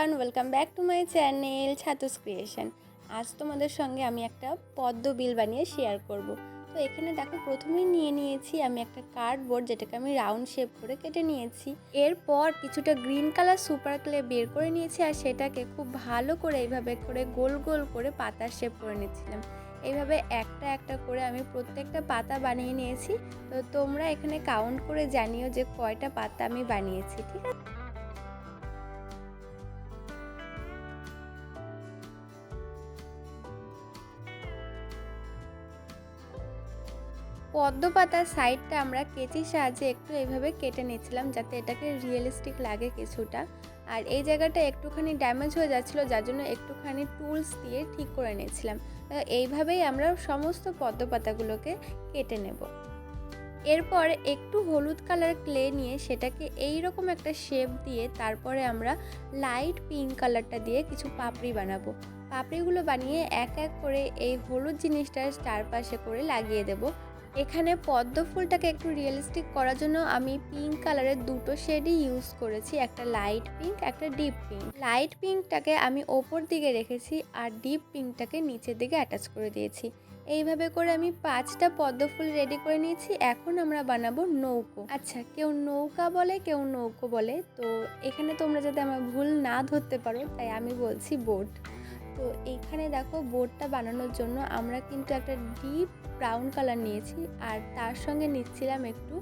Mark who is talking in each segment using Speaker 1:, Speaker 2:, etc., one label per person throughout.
Speaker 1: Everyone welcome back to my channel Chhatus creation আজ তোমাদের সঙ্গে আমি একটা পদ্ম বিল বানিয়ে শেয়ার করব। তো এখানে দেখো, প্রথমেই নিয়ে নিয়েছি আমি একটা কার্ডবোর্ড যেটাকে আমি রাউন্ড শেপ করে কেটে নিয়েছি। এরপর কিছুটা গ্রিন কালার সুপার ক্লে বের করে নিয়েছি আর সেটাকে খুব ভালো করে এইভাবে করে গোল গোল করে পাতার শেপ করে নিচ্ছিলাম। এইভাবে একটা একটা করে আমি প্রত্যেকটা পাতা বানিয়ে নিয়েছি। তো তোমরা এখানে কাউন্ট করে জানিও যে কয়টা পাতা আমি বানিয়েছি, ঠিক আছে? পদ্ম পাতার সাইডটা আমরা কেচির সাহায্যে একটু এইভাবে কেটে নিচ্ছিলাম যাতে এটাকে রিয়েলিস্টিক লাগে কিছুটা। আর এই জায়গাটা একটুখানি ড্যামেজ হয়ে যাচ্ছিল, যার জন্য একটুখানি টুলস দিয়ে ঠিক করে নিয়েছিলাম। এইভাবেই আমরা সমস্ত পদ্ম পাতাগুলোকে কেটে নেব। এরপর একটু হলুদ কালার ক্লে নিয়ে সেটাকে এই রকম একটা শেপ দিয়ে তারপরে আমরা লাইট পিঙ্ক কালারটা দিয়ে কিছু পাপড়ি বানাবো। পাপড়িগুলো বানিয়ে এক এক করে এই হলুদ জিনিসটার চারপাশে করে লাগিয়ে দেব। এখানে পদ্ম ফুলটাকে একটু রিয়েলিস্টিক করার জন্য আমি পিঙ্ক কালারের দুটো শেডই ইউজ করেছি, একটা লাইট পিঙ্ক একটা ডিপ পিঙ্ক লাইট পিঙ্কটাকে আমি ওপর দিকে রেখেছি আর ডিপ পিঙ্কটাকে নিচের দিকে অ্যাটাচ করে দিয়েছি। এইভাবে করে আমি পাঁচটা পদ্ম ফুল রেডি করে নিয়েছি, এখন আমরা বানাবো নৌকো। আচ্ছা কেউ নৌকা বলে, কেউ নৌকো বলে, তো এখানে তোমরা যাতে আমার ভুল না ধরতে পারো, তাই আমি বলছি বোট তো এইখানে দেখো বোর্ডটা বানানোর জন্য আমরা কিন্তু একটা ডিপ ব্রাউন কালার নিয়েছি আর তার সঙ্গে নিচ্ছিলাম একটু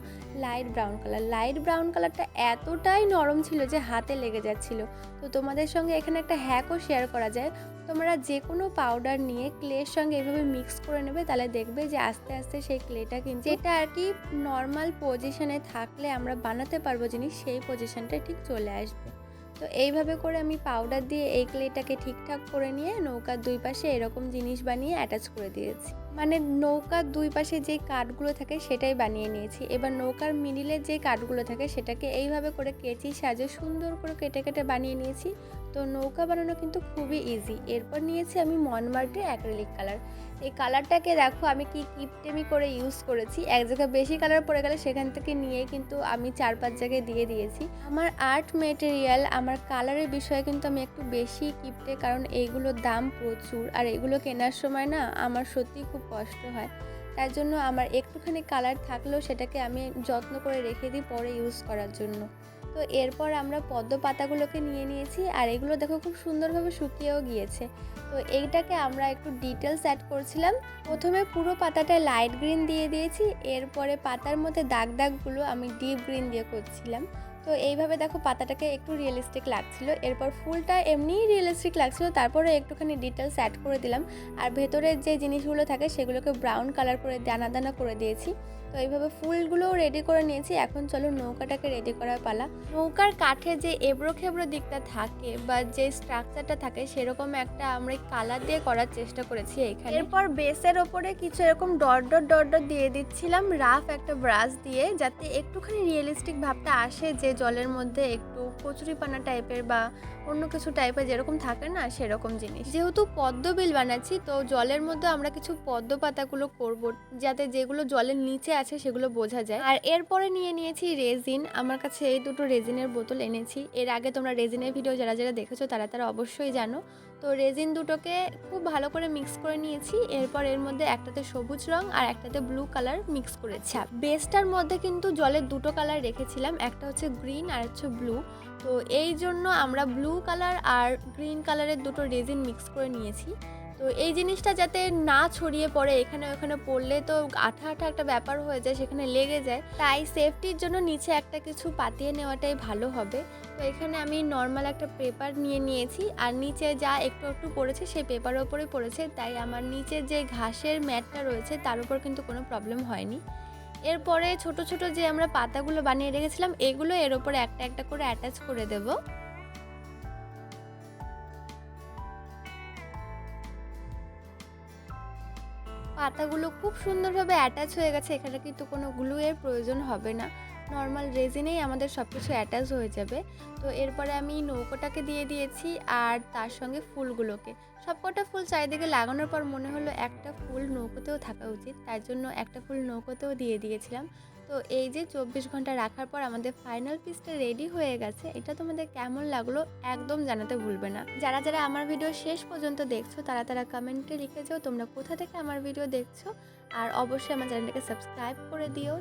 Speaker 1: light brown colour. Light brown কালারটা এতটাই নরম ছিল যে হাতে লেগে যাচ্ছিল। তো তোমাদের সঙ্গে এখানে একটা হ্যাকও শেয়ার করা যায়। তোমরা যে কোনো পাউডার নিয়ে ক্লের সঙ্গে এভাবে মিক্স করে নেবে তাহলে দেখবে যে আস্তে আস্তে সেই ক্লেটা কিন্তু যেটা আর কি নর্মাল পজিশনে থাকলে আমরা বানাতে পারব জিনিস, সেই পজিশনটা ঠিক চলে আসবে। তো এইভাবে করে আমি পাউডার দিয়ে এই ক্লেটাকে ঠিকঠাক করে নিয়ে নৌকার দুই পাশে এরকম জিনিস বানিয়ে অ্যাটাচ করে দিয়েছি। মানে নৌকার দুই পাশে যে কাঠগুলো থাকে সেটাই বানিয়ে নিয়েছি। এবার নৌকার মিডিলের যে কাঠগুলো থাকে সেটাকে এইভাবে করে কেচি সাজে সুন্দর করে কেটে কেটে বানিয়ে নিয়েছি। তো নৌকা বানানো কিন্তু খুবই ইজি এরপর নিয়েছি আমি মনমার্টের অ্যাক্রেলিক কালার এই কালারটাকে দেখো, আমি কি কিপটেমি করে ইউজ করেছি। এক জায়গায় বেশি কালার পড়ে গেলে সেখান থেকে নিয়ে কিন্তু আমি চার পাঁচ জায়গায় দিয়ে দিয়েছি। আমার আর্ট মেটেরিয়াল আমার কালারের বিষয়ে কিন্তু আমি একটু বেশি কিপটে, কারণ এইগুলোর দাম প্রচুর। আর এগুলো কেনার সময় না, আমার সত্যি খুব কষ্ট হয়। তার জন্য আমার একটুখানি কালার থাকলেও সেটাকে আমি যত্ন করে রেখে দিই পরে ইউজ করার জন্য। তো এরপর আমরা পদ্ম পাতাগুলোকে নিয়ে নিয়েছি আর এগুলো দেখো খুব সুন্দরভাবে শুকিয়েও গিয়েছে। তো এইটাকে আমরা একটু ডিটেলস অ্যাড করছিলাম। প্রথমে পুরো পাতাটা লাইট গ্রিন দিয়ে দিয়েছি, এরপরে পাতার মধ্যে দাগ দাগগুলো আমি ডিপ গ্রিন দিয়ে করছিলাম। তো এইভাবে দেখো পাতাটাকে একটু রিয়েলিস্টিক লাগছিল। এরপর ফুলটা এমনিই রিয়েলিস্টিক লাগছিল, তারপরে একটুখানি ডিটেলস অ্যাড করে দিলাম। আর ভেতরের যে জিনিসগুলো থাকে সেগুলোকে ব্রাউন কালার করে দানা দানা করে দিয়েছি। তো এইভাবে ফুলগুলোও রেডি করে নিয়েছি। এখন চলো নৌকাটাকে রেডি করার পালা। নৌকার কাঠে যে এবড়ো খেবড়ো দিকটা থাকে বা যে স্ট্রাকচারটা থাকে সেরকম একটা আমরা কালার দিয়ে করার চেষ্টা করেছি এইখানে এরপর বেসের ওপরে কিছু এরকম ডট ডট ডট ডট দিয়ে দিচ্ছিলাম রাফ একটা ব্রাশ দিয়ে যাতে একটুখানি রিয়েলিস্টিক ভাবটা আসে যে জলের মধ্যে একটু কচুরিপানা টাইপের বা অন্য কিছু টাইপের যেরকম থাকে না সেরকম জিনিস। যেহেতু পদ্ম বিল বানাচ্ছি তো জলের মধ্যে আমরা কিছু পদ্ম পাতাগুলো করব যাতে যেগুলো জলের নিচে আছে সেগুলো বোঝা যায়। আর এরপরে নিয়ে নিয়েছি রেজিন। আমার কাছে এই দুটো রেজিনের বোতল এনেছি। এর আগে তোমরা রেজিনের ভিডিও যারা যারা দেখেছ তারা তারা অবশ্যই জানো। তো রেজিন দুটোকে খুব ভালো করে মিক্স করে নিয়েছি। এরপর এর মধ্যে একটাতে সবুজ রং আর একটাতে ব্লু কালার মিক্স করেছি। বেসটার মধ্যে কিন্তু জলের দুটো কালার রেখেছিলাম। একটা হচ্ছে গ্রিন আর হচ্ছে ব্লু। তো এই জন্য আমরা ব্লু কালার আর গ্রিন কালারের দুটো রেজিন মিক্স করে নিয়েছি। তো এই জিনিসটা যাতে না ছড়িয়ে পড়ে, এখানে ওখানে পড়লে তো আঠা আঠা একটা ব্যাপার হয়ে যায়, সেখানে লেগে যায়। তাই সেফটির জন্য নিচে একটা কিছু পাতিয়ে নেওয়াটাই ভালো হবে। তো এখানে আমি নর্মাল একটা পেপার নিয়ে নিয়েছি, আর নিচে যা একটু একটু পড়েছে সেই পেপারের ওপরে পড়েছে। তাই আমার নিচে যে ঘাসের ম্যাটটা রয়েছে, তার উপর কিন্তু কোনো প্রবলেম হয়নি। এরপরে ছোট ছোট যে আমরা পাতাগুলো বানিয়ে রেখেছিলাম, এগুলো এর ওপরে একটা একটা করে অ্যাটাচ করে দেবো। পাতাগুলো খুব সুন্দরভাবে অ্যাটাচ হয়ে গেছে, এখানে কিন্তু কোনো গ্লুয়ের প্রয়োজন হবে না। নর্মাল রেজিনেই আমাদের সব কিছু অ্যাটাচ হয়ে যাবে। তো এরপরে আমি নৌকোটাকে দিয়ে দিয়েছি আর তার সঙ্গে ফুলগুলোকে। সবকটা ফুল চারিদিকে লাগানোর পর মনে হলো একটা ফুল নৌকোতেও থাকা উচিত, তার জন্য একটা ফুল নৌকোতেও দিয়ে দিয়েছিলাম। তো এই যে চব্বিশ ঘণ্টা রাখার পর আমাদের ফাইনাল পিসটা রেডি হয়ে গেছে, এটা তোমাদের কেমন লাগল একদম জানাতে ভুলবে না। যারা যারা আমার ভিডিও শেষ পর্যন্ত দেখছ, তারা তারা কমেন্টে লিখে যাও তোমরা কোথা থেকে আমার ভিডিও দেখছ। আর অবশ্যই আমার চ্যানেলটাকে সাবস্ক্রাইব করে দিও।